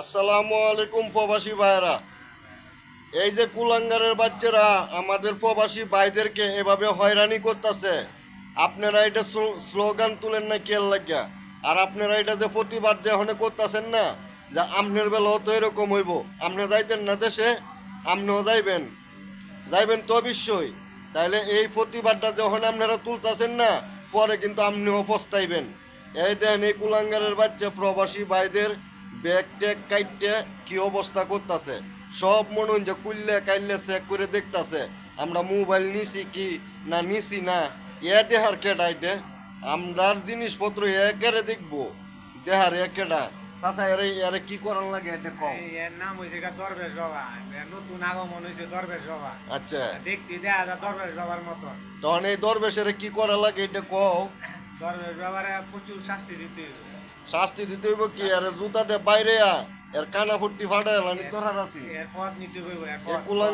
আসসালামু আলাইকুম প্রবাসী ভাইরা এই যে কুলাঙ্গারের বাচ্চারা আমাদের প্রবাসী ভাইদেরকে এভাবে হয়রানি করতেছে, আপনারা এটা স্লোগান তুলেন না কেয়ার লাগিয়া? আর আপনারা এটা যে প্রতিবাদ যখন করতেছেন না, যে আপনার বেলাও তো এরকম হইব। আপনি যাইতেন না দেশে, আপনিও যাইবেন। যাইবেন তো অবশ্যই। তাইলে এই প্রতিবাদটা যখন আপনারা তুলতেছেন না, পরে কিন্তু আপনিও পস্তাইবেন। এই দেন এই কুলাঙ্গারের বাচ্চা প্রবাসী ভাইদের ব্যাগ ট্যাগ কাইটে কি অবস্থা করতেছে? সব মনে হয় যে কুললে কাইলে চেক করে দেখতাছে আমরা মোবাইল নিছি কি না নিছি না এ দেহার কেডা এটা? আমরার জিনিসপত্র একেরে দেখব। দেহার একেডা চাচা এরে এরে কি করার লাগে এটা কম এর নাম হয়েছে গা দরবেশ বাবা। নতুন আগমন হয়েছে দরবেশ বাবা। আচ্ছা। দেখতে দেখা যায় দরবেশ বাবার মতো তখন এই দরবেশের কি করা লাগে এটা কও? প্রচুর শাস্তি দিতে হইবে। শাস্তি দিতে হইব কি? আর জুতাতে বাইরে এর কানা ফুটি ফাটা আছি। এর পথ নিতে হইব এর পথ কুলাঙ্গার